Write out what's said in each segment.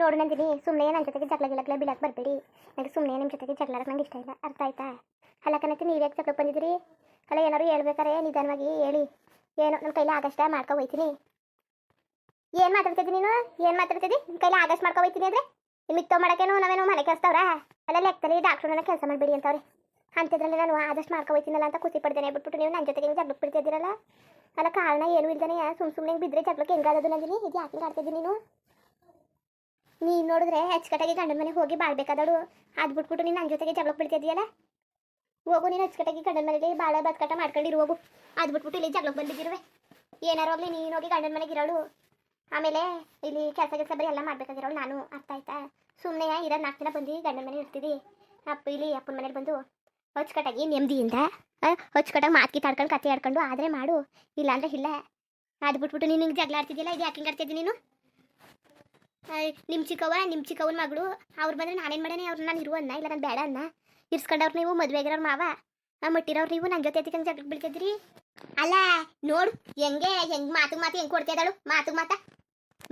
ನೋಡು ನಂದಿನಿ ಸುಮ್ಮನೆ ನನ್ನ ಜೊತೆಗೆ ಜಗಳ ಗಿಳಗ್ಲ ಬಿಳಕ್ ಬರಬೇಡಿ. ನನಗೆ ಸುಮ್ಮನೆ ನಿಮ್ಮ ಜೊತೆಗೆ ಜಗಳಕ್ಕೆ ನಂಗೆ ಇಷ್ಟ ಇಲ್ಲ. ಅರ್ಥ ಆಯ್ತಾ? ಅಲ್ಲ ಕಣಕ್ಕೆ ನೀವು ಯಾಕೆ ಜಗಳ ಬಂದಿದ್ದೀರಿ? ಅಲ್ಲ ಏನಾರು ಹೇಳ್ಬೇಕಾರೆ ನಿಧಾನವಾಗಿ ಹೇಳಿ. ಏನು ನಮ್ಮ ಕೈಲಿ ಆಗಷ್ಟ ಮಾಡ್ಕೊ ಏನು ಮಾತಾಡ್ತಿದ್ದಿ ನೀನು? ಏನು ಮಾತಾಡ್ತಿದ್ದಿ? ನಿಮ್ಮ ಕೈಲಿ ಆಗಸ್ಟ್ ಮಾಡ್ಕೊ ಅಂದರೆ? ಮಿತ್ತೋ ಮಾಡೋಕ್ಕೇನು ನಾವೇನು ಮನೆ ಕೆಲಸದವ್ರ? ಅಲ್ಲ ಲೆಕ್ಕದಲ್ಲಿ ಡಾಕ್ಟ್ರನ್ನ ಕೆಲಸ ಮಾಡಬೇಡಿ ಅಂತವ್ರೆ. ಅಂತಿದ್ರಲ್ಲಿ ನಾನು ಆದಷ್ಟು ಮಾಡ್ಕೊ ಹೋಯ್ತೀನಲ್ಲ ಅಂತ ಖುಷಿ ಪಡ್ತೇನೆ ಬಿಟ್ಬಿಟ್ಟು ನೀವು ನನ್ನ ಜೊತೆಗೆ ಜಗಳಕ್ಕೆ ಬಿಡ್ತಿದ್ದೀರಲ್ಲ ಅಲ್ಲ ಕಾರಣ ಏನು ಇಲ್ದೇನೆ ಸುಮ್ಮ ಸುಮ್ಮನೆ ಬಿದ್ದರೆ ಜಗಳಕ್ಕೆ ಹೆಂಗಾಗೋದು ನಂದಿನಿ ಇದು ಯಾಕೆ ಆಡ್ತಿದ್ದೀನಿ ನೀನು? ನೀನು ನೋಡಿದ್ರೆ ಅಚ್ಚುಕಟ್ಟಾಗಿ ಗಂಡನ ಮನೆಗೆ ಹೋಗಿ ಬಾಳ್ಬೇಕಾದಳು ಅದು ಬಿಟ್ಬಿಟ್ಟು ನೀನು ನನ್ನ ಜೊತೆಗೆ ಜಗಳಕ್ಕೆ ಬಿಡ್ತಿದ್ಯಲ್ಲ? ಹೋಗು, ನೀನು ಅಚ್ಚುಕಟ್ಟಾಗಿ ಗಂಡನ ಮನೆಗೆ ಬಾಳ ಬದ್ಕಟ ಮಾಡ್ಕೊಂಡಿರು ಹೋಗು. ಅದು ಬಿಟ್ಬಿಟ್ಟು ಇಲ್ಲಿ ಜಗಳಕ್ಕೆ ಬಂದಿದ್ದಿರುವೆ. ಏನಾರು ಹೋಗ್ಲಿ ನೀನು ಹೋಗಿ ಗಂಡನ ಮನೆಗೆ ಇರೋಳು. ಆಮೇಲೆ ಇಲ್ಲಿ ಕೆಲಸ ಕೆಲಸ ಬರೀ ಎಲ್ಲ ಮಾಡ್ಬೇಕಾಗಿರೋಳು ನಾನು, ಅರ್ಥ ಆಯ್ತಾ? ಸುಮ್ಮನೆ ಇರೋ ನಾಲ್ಕು ದಿನ ಬಂದು ಗಂಡನ ಮನೆ ಇರ್ತಿದಿ? ಅಪ್ಪ, ಇಲ್ಲಿ ಅಪ್ಪನ ಮನೇಲಿ ಬಂದು ಹೊಚ್ಕಟ್ಟಾಗಿ ನೆಮ್ಮದಿಯಿಂದ ಹೊಚ್ಕಟ್ಟಾಗಿ ಮಾತ್ಕಿ ತಾಡ್ಕೊಂಡು ಕತೆ ಆಡ್ಕೊಂಡು ಆದರೆ ಮಾಡು. ಇಲ್ಲ ಅಂದ್ರೆ ಇಲ್ಲ. ಅದು ಬಿಟ್ಬಿಟ್ಟು ನೀನು ಜಗಳ ಆಡ್ತಿದ್ಯಲ್ಲ ಇದು ಯಾಕೆ ಹಿಂಗೆ ಆಡ್ತಿದ್ದಿ ನೀನು? ನಿಮ್ಮ ಚಿಕ್ಕವ್ವ ನಿಮ್ಮ ಚಿಕ್ಕವನ ಮಗಳು, ಅವ್ರು ಬಂದ್ರೆ ನಾನೇನು ಮಾಡೇನೆ? ಅವ್ರನ್ನ ನಾನು ಇರು ಅನ್ನ ಇಲ್ಲ ನಾನು ಬೇಡ ಅನ್ನ. ಇರ್ಸ್ಕೊಂಡವ್ರು ನೀವು ಮದುವೆ ಆಗಿರೋರು ಮಾವ. ಮುಟ್ಟಿರೋರು ನೀವು ನನ್ನ ಜೊತೆ ಎತ್ತಿಕೊಂಡು ಜಗಳ ಬಿಳ್ತಿದ್ರಿ ಅಲ್ಲ, ನೋಡು, ಹೆಂಗೆ, ಹೆಂಗ್ ಮಾತು ಮಾತು ಹೆಂಗ್ ಕೊಡ್ತಿದ್ದಾಳು ಮಾತು ಮಾತ.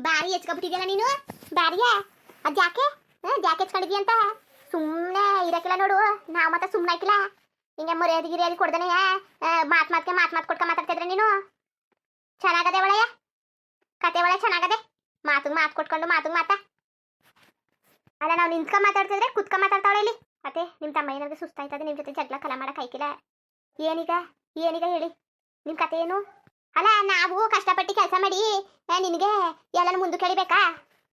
ಬಾರಿ ಹೆಚ್ಕೊಬಿಟ್ಟಿದ್ಯಲ್ಲ ನೀನು? ಬಾರಿಯಾ ಅದು ಯಾಕೆ? ಯಾಕೆ ಹೆಚ್ಕೊಂಡಿದ್ಯ ಅಂತ? ಸುಮ್ಮನೆ ಇರಕ್ಕಿಲ್ಲ ನೋಡು. ನಾವು ಮತ್ತೆ ಸುಮ್ಮನೆ ಹಾಕಿಲ್ಲ ಹಿಂಗೆ ಮರ್ಯಾದೆ ಗಿರಿಯಾದಿ ಕೊಡ್ದನೆಯ ಮಾತು ಮಾತ್ಗೆ ಮಾತು ಮಾತು ಕೊಡ್ಕ ಮಾತಾಡ್ತಿದ್ರೆ ನೀನು? ಚೆನ್ನಾಗದೆ ಒಳಯ್ಯ ಕತೆ ಒಳ್ಳೆ ಚೆನ್ನಾಗದೆ? ಮಾತು ಮಾತು ಕೊಟ್ಕೊಂಡು ಮಾತು ಮಾತ? ಅಲ್ಲ, ನಾವು ನಿಂತ್ಕ ಮಾತಾಡ್ತಿದ್ರೆ ಕುತ್ಕ ಮಾತಾಡ್ತಾವಳೆ ಇಲ್ಲಿ. ಅತ್ತೆ ನಿಮ್ಮ ತಮ್ಮ ಏನಾದ್ರು ಸುಸ್ತಾಯ್ತದೆ ನಿಮ್ಮ ಜೊತೆ ಜಗಳ ಕಲ ಮಾಡಕ್ ಹಾಕಿಲ್ಲ ಏನೀಗ? ಏನೀಗ ಹೇಳಿ? ನಿಮ್ಮ ಕತೆ ಏನು? ಅಲ್ಲ, ನಾವು ಕಷ್ಟಪಟ್ಟು ಕೆಲಸ ಮಾಡಿ ನಿನಗೆ ಎಲ್ಲನೂ ಮುಂದಕ್ಕೆ ಹೇಳಿಬೇಕಾ?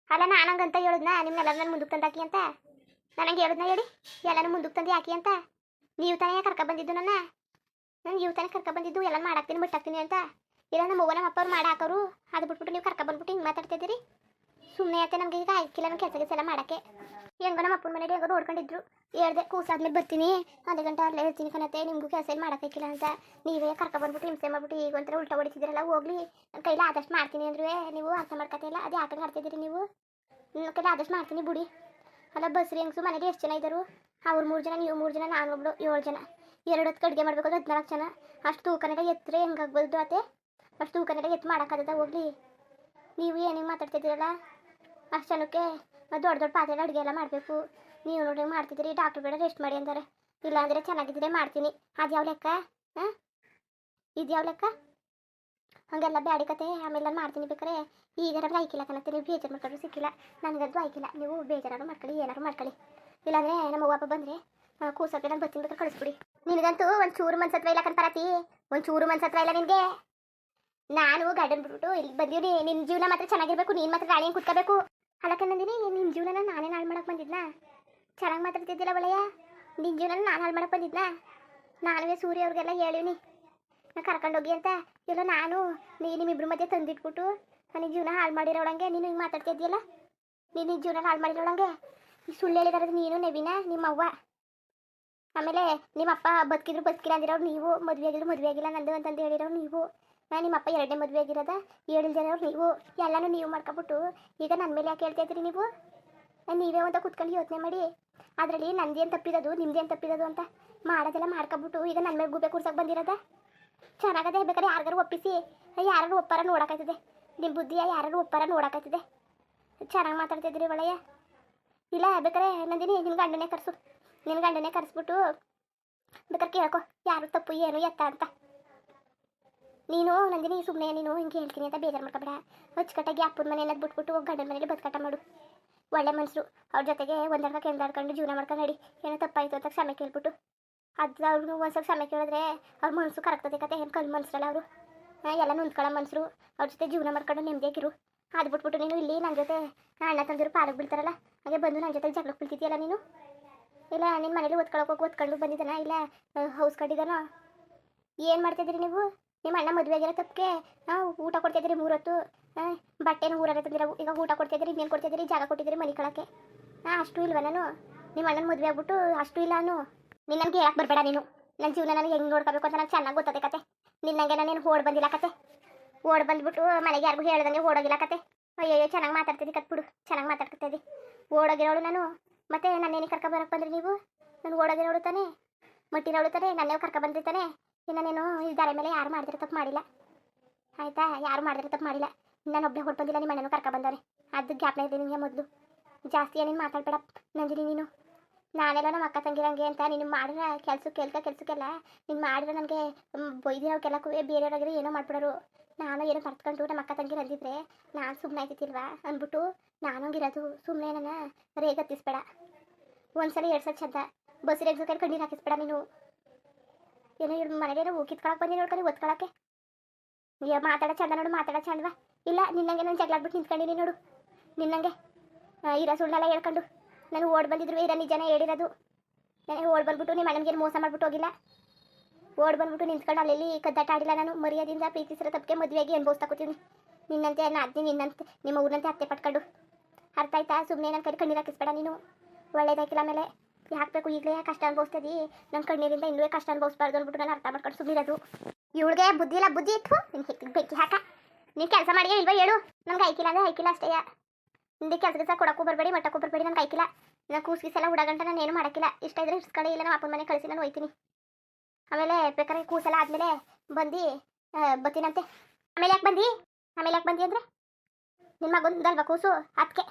ಅಲ್ಲ, ನಾನಂಗಂತ ಹೇಳುದ್ನ ನಿಮ್ನೆಲ್ಲರನ್ನ ಮುಂದಕ್ಕೆ ತಂದಾಕಿ ಅಂತ? ನನಗೆ ಹೇಳಿದ್ನ ಹೇಳಿ, ಎಲ್ಲನೂ ಮುಂದಕ್ಕೆ ತಂದು ಯಾಕಿ ಅಂತ? ನೀವು ತಾನೇ ಕರ್ಕ ಬಂದಿದ್ದು ನನ್ನ? ನಾನು ನೀವು ತಾನೇ ಕರ್ಕ ಬಂದಿದ್ದು ಎಲ್ಲ ಮಾಡಾಕ್ತೀನಿ ಬಿಟ್ಟಾಕ್ತೀನಿ ಅಂತ? ಇಲ್ಲ, ನಮ್ಮ ಅವ್ವ ನಮ್ಮ ಅಪ್ಪ ಅವ್ರು ಮಾಡಾಕರು ಅದು ಬಿಟ್ಬಿಟ್ಟು ನೀವು ಕರ್ಕ ಬಂದ್ಬಿಟ್ಟು ಹಿಂಗೆ ಮಾತಾಡ್ತಿದ್ದೀರಿ? ಸುಮ್ಮನೆ ಆಯ್ತು ನಮ್ಗೆ ಈಗ ಆಯ್ಕಿಲ್ಲ ನಮ್ಮ ಕೆಲಸ ಕೆಲಸ ಮಾಡಕ್ಕೆ. ಹೆಂಗೋ ನಮ್ಮ ಅಪ್ಪನ ಮನೇಲಿ ಹೆಂಗೋ ನೋಡ್ಕೊಂಡಿದ್ರು. ಹೇಳ್ದೆ ಕೂಸಾದ್ಮೇಲೆ ಬರ್ತೀನಿ. ಒಂದು ಗಂಟೆ ಅಲ್ಲೇ ಇರ್ತೀನಿ ಕಣತ್ತೆ, ನಿಮಗೂ ಕೆಲಸ ಏನು ಮಾಡೋಕ್ಕಿಲ್ಲ ಅಂತ. ನೀವೇ ಕರ್ಕ ಬಂದ್ಬಿಟ್ಟು ಹಿಂಸೆ ಮಾಡ್ಬಿಟ್ಟು ಈಗ ಒಂಥರ ಉಲ್ಟಾ ಹೊಡಿತಿದ್ದೀರಲ್ಲ, ಹೋಗ್ಲಿ. ನನ್ನ ಕೈಲಿ ಆದಷ್ಟು ಮಾಡ್ತೀನಿ ಅಂದ್ರೆ ನೀವು ಅರ್ಥ ಮಾಡ್ಕೊತಿಲ್ಲ ಅದು ಯಾಕೆ ಮಾಡ್ತಿದ್ದೀರಿ ನೀವು? ನನ್ನ ಕೈಲಿ ಆದಷ್ಟು ಮಾಡ್ತೀನಿ ಬಿಡಿ. ಅಲ್ಲ, ಬಸ್ರಿ ಹೆಂಗ್ಸು ಮನೇಲಿ ಎಷ್ಟು ಜನ ಇದ್ದರು? ಅವ್ರು ಮೂರು ಜನ, ನೀವು ಮೂರು ಜನ, ನಾನು ಒಬ್ಬಳು ಏಳು ಜನ. ಎರಡು ಹೊತ್ತು ಅಡುಗೆ ಮಾಡ್ಬೇಕು ಹದಿನಾಲ್ಕು ಜನ. ಅಷ್ಟು ತೂಕನೆಲ್ಲ ಎತ್ತರೆ ಹೆಂಗಾಗ್ಬೋದು ಅತ್ತೆ ಅಷ್ಟು ಕನ್ನಡ ಎತ್ತು ಮಾಡೋಕ್ಕಾಗದ ಹೋಗ್ಲಿ. ನೀವು ಏನೇನು ಮಾತಾಡ್ತಿದ್ದೀರಲ್ಲ? ಅಷ್ಟು ಜನಕ್ಕೆ ದೊಡ್ಡ ದೊಡ್ಡ ಪಾತ್ರೆ ಅಡುಗೆ ಎಲ್ಲ ಮಾಡಬೇಕು. ನೀವು ನೋಡಿ ಮಾಡ್ತಿದ್ದೀರಿ ಡಾಕ್ಟ್ರ್ ಬೇಡ ರೆಸ್ಟ್ ಮಾಡಿ ಅಂತಾರೆ ಇಲ್ಲಾಂದರೆ ಚೆನ್ನಾಗಿದ್ದರೆ ಮಾಡ್ತೀನಿ. ಅದು ಯಾವ ಲೆಕ್ಕ? ಹಾಂ? ಇದು ಯಾವ ಲೆಕ್ಕ? ಹಾಗೆಲ್ಲ ಬ್ಯಾಡಿ ಕತೆ. ಆಮೇಲೆ ನಾನು ಮಾಡ್ತೀನಿ ಬೇಕಾರೆ. ಈಗ ನಮ್ಗೆ ಆಯ್ಕಿಲ್ಲ ನೀವು ಬೇಜಾರು ಮಾಡ್ಕೊಂಡ್ರು ಸಿಕ್ಕಿಲ್ಲ. ನನಗದು ಆಯ್ಕಿಲ್ಲ. ನೀವು ಬೇಜಾರು ಮಾಡ್ಕೊಳ್ಳಿ ಏನಾರು ಮಾಡ್ಕೊಳ್ಳಿ. ಇಲ್ಲಾಂದರೆ ನಮ್ಮ ಅಪ್ಪ ಬಂದರೆ ಕೂಸಕ್ಕೆ ನಾನು ಬರ್ತೀನಿ ಬೇಕಾದ್ರೆ ಕಳಿಸ್ಬಿಡಿ. ನಿನಗಂತೂ ಒಂದು ಚೂರು ಮನ್ಸತ್ವ ಇಲ್ಲ ಕಣ್ಪರತಿ ಒಂದು ಚೂರು ಮನ್ಸತ್ವ ಇಲ್ಲ ನಿನಗೆ. ನಾನು ಗಾರ್ಡನ್ ಬಿಟ್ಬಿಟ್ಟು ಇಲ್ಲಿ ಬಂದೀನಿ ನಿನ್ನ ಜೀವನ ಮಾತ್ರ ಚೆನ್ನಾಗಿರ್ಬೇಕು, ನೀನು ಮಾತ್ರ ರಾಣಿ ಕುತ್ಕೋಬೇಕು. ಅಲ್ಲ ಕಣ್ಣಂದಿನಿ ನಿನ್ನ ಜೀವನನ ನಾನೇ ಹಾಳು ಮಾಡಕ್ಕೆ ಬಂದಿದ್ನಾ? ಚೆನ್ನಾಗಿ ಮಾತಾಡ್ತಿದ್ದಿಲ್ಲ ಒಳ್ಳೆಯ ನಿನ್ನ ಜೀವನ ನಾನು ಹಾಳು ಮಾಡಕ್ಕೆ ಬಂದಿದ್ನಾ? ನಾನುವೇ ಸೂರ್ಯ ಅವ್ರಿಗೆಲ್ಲ ಹೇಳಿವ್ನಿ. ನಾ ಕರ್ಕೊಂಡೋಗಿ ಅಂತ. ಇಲ್ಲ ನಾನು, ನೀ ನಿಮ್ಮಿಬ್ರ ಮಧ್ಯೆ ತಂದಿಟ್ಬಿಟ್ಟು ನನಗೆ ಜೀವನ ಹಾಳು ಮಾಡಿರೋಳಂಗೆ ನೀನು ಹಿಂಗೆ ಮಾತಾಡ್ತಿದ್ಯಲ್ಲ ನೀನು ನಿನ್ನ ಜೀವನ ಹಾಳು ಮಾಡಿರೋಳಂಗೆ ಈ ಸುಳ್ಳು ಹೇಳಿದಾರೆ ನೀನು, ನೆವಿನ ನಿಮ್ಮ ಅವ್ವ ಆಮೇಲೆ ನಿಮ್ಮ ಅಪ್ಪ ಬದುಕಿದ್ರು ಬದುಕಿಲ್ಲ ಅಂದಿರೋರು ನೀವು, ಮದುವೆ ಆಗಿದ್ರು ಮದುವೆ ಆಗಿಲ್ಲ ನಂದು ಅಂತಂದು ಹೇಳಿರೋರು ನೀವು. ನಾನು ನಿಮ್ಮ ಅಪ್ಪ ಎರಡನೇ ಮದುವೆ ಆಗಿರೋದ ಜನರು ನೀವು, ಎಲ್ಲನೂ ನೀವು ಮಾಡ್ಕೊಬಿಟ್ಟು ಈಗ ನನ್ನ ಮೇಲೆ ಯಾಕೆ ಹೇಳ್ತಾ ಇದ್ದೀರಿ ನೀವು? ನೀವೇ ಅಂತ ಕುತ್ಕೊಂಡು ಯೋಚನೆ ಮಾಡಿ. ಅದರಲ್ಲಿ ನಂದೇನು ತಪ್ಪಿರೋದು, ನಿಮ್ದೇನು ತಪ್ಪಿರೋದು ಅಂತ ಮಾಡೋದೆಲ್ಲ ಮಾಡ್ಕೊಬಿಟ್ಟು ಈಗ ನನ್ನ ಮೇಲೆ ಗುಬೆ ಕೂರ್ಸಕ್ಕೆ ಬಂದಿರೋದ? ಚೆನ್ನಾಗದೆ ಬೇಕಾದ್ರೆ ಯಾರಿಗಾರು ಒಪ್ಪಿಸಿ. ಯಾರು ಒಪ್ಪಾರ ನೋಡೋಕ್ಕಾಯ್ತದೆ ನಿಮ್ಮ ಬುದ್ಧಿಯ ಯಾರು ಒಪ್ಪಾರ ನೋಡೋಕ್ಕಾಯ್ತದೆ ಚೆನ್ನಾಗಿ ಮಾತಾಡ್ತಿದ್ರಿ ಒಳ್ಳೆಯ ಇಲ್ಲ, ಬೇಕಾರೆ ನಂದಿನಿ ನಿನ್ನ ಗಂಡನೇ ಕರೆಸು. ನಿನ್ನ ಗಂಡನೇ ಕರೆಸ್ಬಿಟ್ಟು ಬೇಕಾದ್ರೆ ಕೇಳ್ಕೊ. ಯಾರು ತಪ್ಪು, ಏನು ಎತ್ತ ಅಂತ. ನೀನು ನಂದಿನಿ ಸುಮ್ಮನೆ ನೀನು ಹಿಂಗೆ ಹೇಳ್ತೀನಿ ಅಂತ ಬೇಜಾರು ಮಾಡ್ಕೊಬೇಡ. ಅಚ್ಚುಕಟ್ಟಾಗಿ ಅಪ್ಪನ ಮನೆಯನ್ನ ಬಿಟ್ಬಿಟ್ಟು ಹೋಗಿ ಗಂಡನ ಮನೇಲಿ ಬದುಕಟ ಮಾಡು. ಒಳ್ಳೆ ಮನಸ್ಸು ಅವ್ರ ಜೊತೆಗೆ ಒಂದರ್ಕ ಕೆಂದಾಡ್ಕೊಂಡು ಜೀವನ ಮಾಡ್ಕೊಂಡು ನಡಿ. ಏನೋ ತಪ್ಪಾಯಿತು ಅಂತ ಕ್ಷಮೆ ಕೇಳ್ಬಿಟ್ಟು. ಅದು ಅವ್ರನ್ನು ಸ್ವಲ್ಪ ಕ್ಷಮೆ ಕೇಳಿದ್ರೆ ಅವ್ರ ಮನಸ್ಸು ಕರಗ್ತದೆ ಕತೆ. ಏನು ಕಲ್ಲು ಮನಸ್ಸಲ್ಲ ಅವರು. ಎಲ್ಲ ನೊಂದ್ಕೊಳ್ಳೋ ಮನಸ್ಸರು ಅವ್ರ ಜೊತೆ ಜೀವನ ಮಾಡ್ಕೊಂಡು ನೆಮ್ಮದಿಯಾಗಿರು ಅದು ಬಿಟ್ಬಿಟ್ಟು ನೀನು ಇಲ್ಲಿ ನನ್ನ ಜೊತೆ ಅಣ್ಣ ತಂದಿರು ಪಾಲಕ್ ಬೀಳ್ತಾರಲ್ಲ, ಹಾಗೆ ಬಂದು ನನ್ನ ಜೊತೆ ಜಗಳಕ್ಕೆ ಬೀಳ್ತಿದ್ಯಲ್ಲ ನೀನು? ಇಲ್ಲ ನಿನ್ನ ಮನೇಲಿ ಓದ್ಕೊಳಕ್ಕೆ ಹೋಗಿ ಓದ್ಕೊಂಡು ಬಂದಿದ್ದಾನ? ಇಲ್ಲ, ಹೌಸ್ ಕಟ್ಟಿದಾನೋ? ಏನು ಮಾಡ್ತಿದ್ದೀರಿ ನೀವು? ನಿಮ್ಮ ಅಣ್ಣ ಮದುವೆ ಆಗಿರೋ ತಪ್ಪಿಗೆ ಊಟ ಕೊಡ್ತಿದ್ರಿ ಮೂರೊತ್ತು. ಬಟ್ಟೆನ ತಂದಿರೋ ಈಗ ಊಟ ಕೊಡ್ತಿದ್ರಿ ಇನ್ನೇನು ಕೊಡ್ತಿದ್ರಿ ಜಾಗ ಕೊಟ್ಟಿದ್ರಿ ಮನೆ ಕಳಕ್ಕೆ. ಹಾಂ ಅಷ್ಟು ಇಲ್ವ ನಾನು? ನಿಮ್ಮ ಅಣ್ಣನ ಮದುವೆ ಆಗ್ಬಿಟ್ಟು ಅಷ್ಟು ಇಲ್ಲ ನಾನು? ನಿನ್ನ ನನಗೆ ಹೇಳಕ್ಕೆ ಬರಬೇಡ ನೀನು. ನನ್ನ ಜೀವನ ನನಗೆ ಹೆಂಗೆ ನೋಡ್ಕೋಬೇಕು ಅಂತ ನಂಗೆ ಚೆನ್ನಾಗಿ ಗೊತ್ತದೆ ಕತೆ. ನಿನ್ನಂಗೆ ನಾನೇನು ಓಡ್ ಬಂದಿಲ್ಲ ಕತೆ. ಓಡ್ ಬಂದ್ಬಿಟ್ಟು ಮನೆಗೆ ಯಾರಿಗೂ ಹೇಳ್ದಂಗೆ ಓಡೋಗಿಲ್ಲ ಕತೆ. ಅಯ್ಯಯ್ಯೋ, ಚೆನ್ನಾಗಿ ಮಾತಾಡ್ತಿದ್ದಿ ಕತ್ಬಿಡು ಚೆನ್ನಾಗಿ ಮಾತಾಡ್ತಿದ್ದಿ. ಓಡೋಗಿರೋಳು ನಾನು. ಮತ್ತೆ ನನ್ನೇನು ಕರ್ಕ ಬರಕ್ಕೆ ಬಂದ್ರಿ ನೀವು? ನಾನು ಓಡೋಗಿರೋಳು ತಾನೇ. ಮಟ್ಟಿರೋಳು ತಾನೆ ನನ್ನೇ ಕರ್ಕ ಬಂದಿರ್ತಾನೆ ಇನ್ನು ನಾನು ಮೇಲೆ ಯಾರು ಮಾಡಿದ್ರೆ ತಪ್ಪು ಮಾಡಿಲ್ಲ. ಆಯ್ತಾ? ಯಾರು ಮಾಡಿದ್ರೆ ತಪ್ಪು ಮಾಡಿಲ್ಲ. ನಾನು ಒಬ್ಬನೇ ಹೊಟ್ಟು ಬಂದಿಲ್ಲ ನಿಮ್ಮ ಮನೆಯೂ ಕರ್ಕೊ ಅದು ಜ್ಞಾಪನ ಇದೆ ನಿಮಗೆ ಮೊದಲು. ಜಾಸ್ತಿ ಏನೇನು ಮಾತಾಡ್ಬೇಡ, ನಂದಿನಿ ನೀನು. ನಾನೆಲ್ಲ ನಮ್ಮ ಅಕ್ಕ ತಂಗಿರಂಗೆ ಅಂತ ನೀನು ಮಾಡಿದ್ರೆ ಕೆಲ್ಸಕ್ಕೆ ಕೆಲಸ ಕೆಲ್ಸಕ್ಕೆಲ್ಲ ನೀನು ಮಾಡಿದ್ರೆ ನನಗೆ ಬೈದಿರೋಕೆಲ್ಲಕ್ಕೂ ಬೇರೆಯವ್ರಾಗಿರೋ ಏನೋ ಮಾಡ್ಬಿಡೋರು. ನಾನು ಏನೋ ಮರ್ತ್ಕೊಂಡು ನಮ್ಮ ಅಕ್ಕ ತಂಗಿ ಅಂದಿದ್ರೆ ನಾನು ಸುಮ್ಮನೆ ಆಯ್ತಿಲ್ವಾ ಅಂದ್ಬಿಟ್ಟು ನಾನು ಹಂಗಿರೋದು ಸುಮ್ಮನೆ ನನ್ನ ರೇಗತ್ತಿಸ್ಬೇಡ ಒಂದ್ಸಲ ಎರಡು ಸಲ ಚಂದ. ಬಸ್ ರೇಗ್ಸಕ್ಕೆ ಕಣ್ಣೀರು ಹಾಕಿಸ್ಬೇಡ ನೀನು. ಏನೋ ಇವ್ರ ಮನೆಗೇನೋ ಕಿತ್ಕೊಳಕ್ಕೆ ಬಂದಿ ನೋಡ್ಕೊಂಡು ಒತ್ಕೊಳಕ್ಕೆ. ಏ, ಮಾತಾಡೋ ಚಂದ ನೋಡು, ಮಾತಾಡ ಚಂದವಾ ಇಲ್ಲ, ನಿನ್ನಂಗೆ ನಾನು ಜಗಳಾಡ್ಬಿಟ್ಟು ನಿಂತ್ಕೊಂಡಿನಿ ನೋಡು. ನಿನ್ನಂಗೆ. ಇರೋ ಸುಳ್ಳೆಲ್ಲ ಹೇಳ್ಕೊಂಡು. ನಾನು ಓಡ್ ಬಂದಿದ್ರು, ಇರೋ ನಿಜನೇ ಹೇಳಿರೋದು. ನನಗೆ ಓಡ್ ಬಂದ್ಬಿಟ್ಟು ನಿಮ್ಮ ಅಣ್ಣನಿಗೆ ಮೋಸ ಮಾಡ್ಬಿಟ್ಟು ಹೋಗಿಲ್ಲ? ಓಡ್ ಬಂದ್ಬಿಟ್ಟು ನಿಂತ್ಕೊಂಡು ಅಲ್ಲಿ ಕದ್ದಾಟ ಆಡಿಲ್ಲ ನಾನು? ಮರ್ಯಾದಿಂದ ಪ್ರೀತಿಸಿರೋ ತಪ್ಪಿಗೆ ಮದುವೆಗೆ ಅನುಭವಿಸ್ತಾ ಕೂತೀನಿ. ನಿನ್ನಂತೆ ನಾದ್ನಿ ನಿನ್ನಂತೆ, ನಿಮ್ಮ ಊರಂತೆ ಅತ್ತೆ ಪಟ್ಕೊಂಡು. ಅರ್ಥ ಆಯ್ತಾ? ಸುಮ್ಮನೆ ನನ್ನ ಕೈ ಕಣ್ಣೀರು ಹಾಕಿಸ್ಬೇಡ ನೀನು. ಒಳ್ಳೇದಾಯ್ತಿಲ್ಲ ಆಮೇಲೆ. ಯಾಕಬೇಕು ಈಗಲೇ ಕಷ್ಟ ಅನ್ಭವಿಸ್ತದಿ. ನನ್ನ ಕಣ್ಣೀರಿಂದ ಇನ್ನೂ ಕಷ್ಟ ಅನ್ಭವಿಸ್ಬಾರ್ದು ಅಂದ್ಬಿಟ್ಟು ನಾನು ಅರ್ಥ ಮಾಡ್ಕೊಂಡು ಸುಮ್ಮನಿರೋದು ಇವಳಿಗೆ ಬುದ್ಧಿ ಇಲ್ಲ, ಬುದ್ಧಿ ಇತ್ತು. ನಿನ್ ಬೆಕ್ಕಿ ಬೆಂಕಿ ಹಾಕ. ನೀನು ಕೆಲಸ ಮಾಡಿ ಇಲ್ವಾ ಹೇಳು. ನನ್ಗೆ ಐಕಿಲ್ಲ ಅಂದ್ರೆ ಐಕಿಲ್ಲ ಅಷ್ಟೇ. ನಿಂದೆ ಕೆಲಸ ಕೆಲಸ ಕೊಡಕ್ಕೂ ಬರಬೇಡಿ, ಮಟ್ಟಕ್ಕೂ ಬರಬೇಡಿ ನನಗೆ ಐಕಿಲ್ಲ ನಾನು ಕೂಸ್ ಗೀಸೆಲ್ಲ ಉಡಗಂಟ ನಾನು ಏನು ಮಾಡೋಕ್ಕಿಲ್ಲ. ಇಷ್ಟ ಇದ್ರೆ ಇಸ್ಕಡೆ ಇಲ್ಲ ನಾನು ಅಪ್ಪನ ಮನೆ ಕಳಿಸಿ ನಾನು ಹೋಯ್ತೀನಿ ಆಮೇಲೆ ಬೇಕಾದ್ರೆ ಕೂಸೆಲ್ಲ ಆದಮೇಲೆ ಬಂದು ಬತ್ತೀನಂತೆ. ಆಮೇಲೆ ಯಾಕೆ ಬಂದು? ಆಮೇಲೆ ಯಾಕೆ ಬಂದಿ ಅಂದರೆ? ನಿನ್ನ ಮಗಂದಲ್ವಾ ಕೂಸು? ಅದಕ್ಕೆ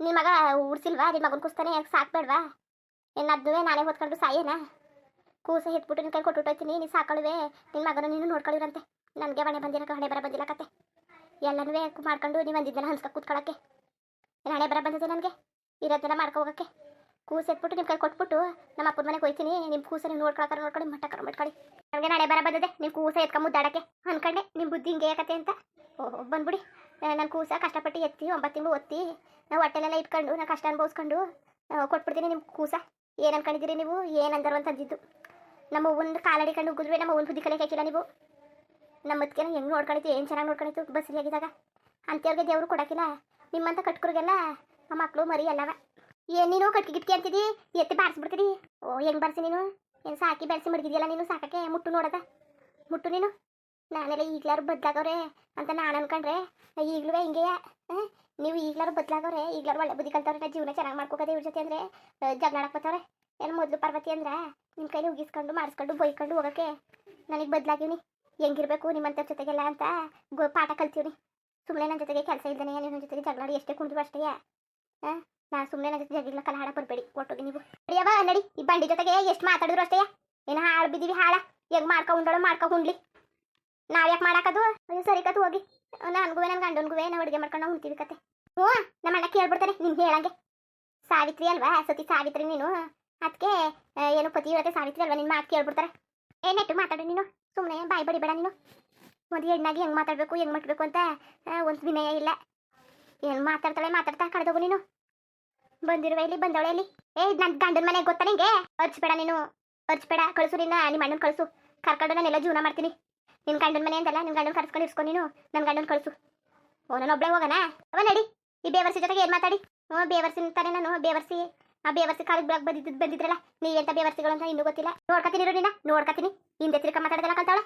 ನಿಮ್ಮ ಮಗ ಉಡ್ಸಿಲ್ವಾ ನಿಮ್ಮ ಮಗನ ಕೂಸ್ತಾನೆ? ಯಾಕೆ ಸಾಕ್ಬೇಡ್ವಾ ಅದುವೆ ನಾನೇ ಓದ್ಕೊಂಡು ಸಾಯೇನ? ಕೂಸ ಎತ್ಬಿಟ್ಟು ನಿನ್ನ ಕೈ ಕೊಟ್ಟುಟ್ಟೋಯ್ತೀನಿ ನೀನು ಸಾಕೊಳ್ಳುವೆ ನಿನ್ನ ಮಗನ ನೀನು ನೋಡ್ಕೊಳ್ಳಿರಂತೆ. ನನಗೆ ಮನೆ ಬಂದಿರಕ್ಕೆ ಹಣೆ ಬರ ಬಂದಿಲ್ಲ ಕತೆ. ಎಲ್ಲನೂ ಮಾಡ್ಕೊಂಡು ನೀವು ಅಂದಿದ್ದೆಲ್ಲ ಹನ್ಸ್ಕ ಕೂತ್ಕೊಳ್ಳೋಕ್ಕೆ ಏನು ಹಣೆ ಬರ ಬಂದಿದೆ ನನಗೆ? ಇರೋದೆಲ್ಲ ಮಾಡ್ಕೊ ಹೋಗೋಕ್ಕೆ. ಕೂಸು ಎತ್ಬಿಟ್ಟು ನಿಮ್ಮ ಕೈ ಕೊಟ್ಬಿಟ್ಟು ನಮ್ಮ ಅಪ್ಪನ ಮನೆಗೆ ಹೋಯ್ತೀನಿ. ನಿಮ್ಮ ಕೂಸ ನೀವು ನೋಡ್ಕೊಳಕ್ಕಾರ ನೋಡ್ಕೊಳ್ಳಿ ಮಟ್ಟಕ್ಕಾರ ಮಾಡ್ಕೊಳ್ಳಿ ನನಗೆ ನಾಳೆ ಬರ ಬಂದಿದೆ, ನೀವು ಕೂಸ ಎತ್ಕೊಂಡು ಮುದ್ದಾಡಕ್ಕೆ. ಅನ್ಕೊಂಡೆ ನಿಮ್ಮ ಬುದ್ಧಿ ಹಿಂಗೆ ಯಾಕತ್ತೆ ಅಂತ. ಓಹೋ ಬಂದ್ಬಿಡಿ. ನನ್ನ ಕೂಸ ಕಷ್ಟಪಟ್ಟು ಎತ್ತಿ, ಒಂಬತ್ತು ತಿಂಗಳು ಒತ್ತಿ ನಾವು ಹೊಟ್ಟೆಲೆಲ್ಲ ಇಟ್ಕೊಂಡು ನಾನು ಕಷ್ಟ ಅನುಭವಿಸ್ಕೊಂಡು ಕೊಟ್ಬಿಡ್ತೀನಿ ನಿಮ್ಮ ಕೂಸ. ಏನು ಅನ್ಕೊಂಡಿದ್ದೀರಿ ನೀವು? ಏನು ಅಂದರು ಅಂತ ನಮ್ಮ ಒಂದು ಕಾಲಡಿ ಕಂಡು ಉಗಿದ್ರೆ ನಮ್ಮ ಒಂದು ಬುದ್ಧಿ ಕಲಿಯಕ್ಕೆ ಹಾಕಿಲ್ಲ ನೀವು. ನಮ್ಮ ಅದಕ್ಕೆ ಹೆಂಗೆ ನೋಡ್ಕೊಳಿತು, ಏನು ಚೆನ್ನಾಗಿ ನೋಡ್ಕೊಳಿತು ಆಗಿದಾಗ ಅಂಥವ್ರಿಗೆ ದೇವರು ಕೊಡೋಕ್ಕಿಲ್ಲ ನಿಮ್ಮಂಥ ಕಟ್ಕರಿಗೆಲ್ಲ ನಮ್ಮ ಮಕ್ಕಳು ಮರಿ ಎಲ್ಲವ ಏನು ನೀನು ಕಟ್ಕಿ ಗಿಟ್ಕಿ ಅಂತಿದ್ದಿ ಎತ್ತಿ ಬಾರಿಸ್ಬಿಡ್ತೀರಿ ಓ, ಹೆಂಗೆ ಬಾರಿಸಿ ನೀನು? ಏನು ಸಾಕಿ ಬೆಳೆಸಿ ಮಡಗಿದ್ಯಲ್ಲ ನೀನು, ಸಾಕಕ್ಕೆ ಮುಟ್ಟು ನೋಡದ? ಮುಟ್ಟು ನೀನು? ನಾನೆಲ್ಲ ಈಗ್ಲಾರು ಬದ್ಲಾಗವ್ರೆ ಅಂತ ನಾನು ಅನ್ಕೊಂಡ್ರೆ, ಈಗಲೂ ಹಿಂಗೆ? ನೀವು ಈಗ್ಲಾರು ಬದ್ಲಾಗವ್ರೆ, ಈಗ್ಲಾರು ಒಳ್ಳೆ ಬುದ್ಧಿ ಕಲ್ತವ್ರೆ ಜೀವನ ಚೆನ್ನಾಗಿ ಮಾಡ್ಕೋಕದೆ ಇವ್ರ ಜೊತೆ ಅಂದರೆ ಜಗಳಾಡಕ್ ಬರ್ತಾವ್ರೆ ಏನು ಮೊದಲು ಪಾರ್ವತಿ ಅಂದ್ರೆ ನಿಮ್ಮ ಕೈಲಿ ಉಗಿಸ್ಕೊಂಡು, ಮಾಡಿಸ್ಕೊಂಡು ಬೈಕೊಂಡು ಹೋಗೋಕ್ಕೆ ನನಗೆ ಬದಲಾಗಿವ್ನಿ. ಹೆಂಗಿರ್ಬೇಕು ನಿಮ್ಮಂಥ ಜೊತೆಗೆಲ್ಲ ಅಂತ ಗೊ, ಪಾಠ ಕಲ್ತೀವ್ರಿ ಸುಮ್ಮನೆ ನನ್ನ ಜೊತೆಗೆ ಕೆಲಸ ಇಲ್ದೇನೆ ನಿಮ್ಮ ಜೊತೆಗೆ ಜಗಳಾಡಿ ಎಷ್ಟೇ ಕುಂತು ಅಷ್ಟೇ. ಹಾಂ? ನಾ ಸುಮ್ಮನೆ ನನ್ನ ಜೊತೆ ಜಗಳ ಕಲ ಹಾಡ ಬರಬೇಡಿ, ಒಟ್ಟೋಗಿ ನೀವು. ನಡಿಯವ ನಡಿ. ಈ ಬಂಡಿ ಜೊತೆಗೆ ಎಷ್ಟು ಮಾತಾಡಿದ್ರು ಅಷ್ಟೇ. ಏನು ಹಾಳು ಬಿದ್ದೀವಿ, ಹಾಳ. ಹೆಂಗ್ ಮಾಡ್ಕೊ ಉಂಡಳು, ಮಾಡ್ಕೊ ಉಂಡ್ಲಿ. ನಾವ್ ಯಾಕೆ ಮಾಡಾಕದು? ಅಯ್ಯೋ, ಸರಿ ಕತ್, ಹೋಗಿ. ನನ್ಗುವೆ ನನ್ನ ಗಂಡನ್ಗುವೆ ನಾವು ಅಡುಗೆ ಮಾಡ್ಕೊಂಡು ಉಣ್ತೀವಿ ಕತೆ. ಹ್ಞೂ, ನಮ್ಮ ಅಣ್ಣ ಕೇಳ್ಬಿಡ್ತಾರೆ ನಿಮ್ಗೆ ಹೇಳಂಗೆ. ಸಾವಿತ್ರಿ ಅಲ್ವಾ? ಸತಿ ಸಾವಿತ್ರಿ ನೀನು? ಅದಕ್ಕೆ ಏನು ಪತಿ ಇವತ್ತೆ ಸಾವಿತ್ರಿ ಅಲ್ವಾ? ನಿನ್ನ ಮಾತು ಕೇಳ್ಬಿಡ್ತಾರೆ. ಏನೆಟ್ಟು ಮಾತಾಡು ನೀನು. ಸುಮ್ಮನೆ ಬಾಯಿ ಬಡಿಬೇಡ ನೀನು. ಒಂದು ಹೆಣ್ಣಾಗಿ ಹೆಂಗೆ ಮಾತಾಡಬೇಕು, ಹೆಂಗೆ ಮಾಡಬೇಕು ಅಂತ ಒಂದು ವಿನಯ ಇಲ್ಲ. ಏನು ಮಾತಾಡ್ತಾಳೆ, ಮಾತಾಡ್ತಾ ಕಳೆದೋಗು ನೀನು. ಬಂದಿರುವ ಇಲ್ಲಿ ಬಂದವಳೆ ಇಲ್ಲಿ ಏ ನನ್ನ ಗಂಡನ ಮನೆಗೆ ಗೊತ್ತಾ ನಿಂಗೆ? ಅರ್ಚ್ಬೇಡ ನೀನು. ಅರ್ಚಬೇಡ, ಕಳಿಸು ನಿನ್ನ ನಿಮ್ಮ ಅಣ್ಣನ ಕಳಿಸು. ಕರ್ಕೊಂಡು ನಾನೆಲ್ಲ ಜೀವನ ಮಾಡ್ತೀನಿ. ನಿನ್ನ ಗಂಡನ ಮನೆ ಅಂತಲ್ಲ ನಿಮ್ಮ ಗಂಡನ ಕರ್ಸ್ಕೊಂಡು ಇರ್ಸ್ಕೊ ನೀನು ನನ್ನ ಗಂಡನ ಕಳಿಸು. ಓ ನಾನು ಒಬ್ಳೆ ಹೋಗೋಣ ಅವ ನಡಿ, ಈ ಬೇವರ್ಸಿ ಜೊತೆಗೆ ಏನು ಮಾತಾಡಿ? ಹ್ಞೂ ಬೇವರ್ಸಿ ಅಂತಾನೆ ನಾನು, ಬೇವರ್ಸಿ. ಆ ಬೇವರ್ಸಿ ಕಾಲಿಗೆ ಬ್ಲಾಕ್ ಬಂದಿದ್ದು ಬಂದಿದ್ರಲ್ಲ ನೀವೆಂತ ಬೇವರ್ಸಿಗಳು ಅಂತ ಇನ್ನೂ ಗೊತ್ತಿಲ್ಲ. ನೋಡ್ಕತೀನಿ ನಿನ್ನ ನೋಡ್ಕತೀನಿ ಹಿಂದೆ ತಿರ್ಕ ಮಾತಾಡೋದಲ್ಲ ಕಲ್ತಾವಳ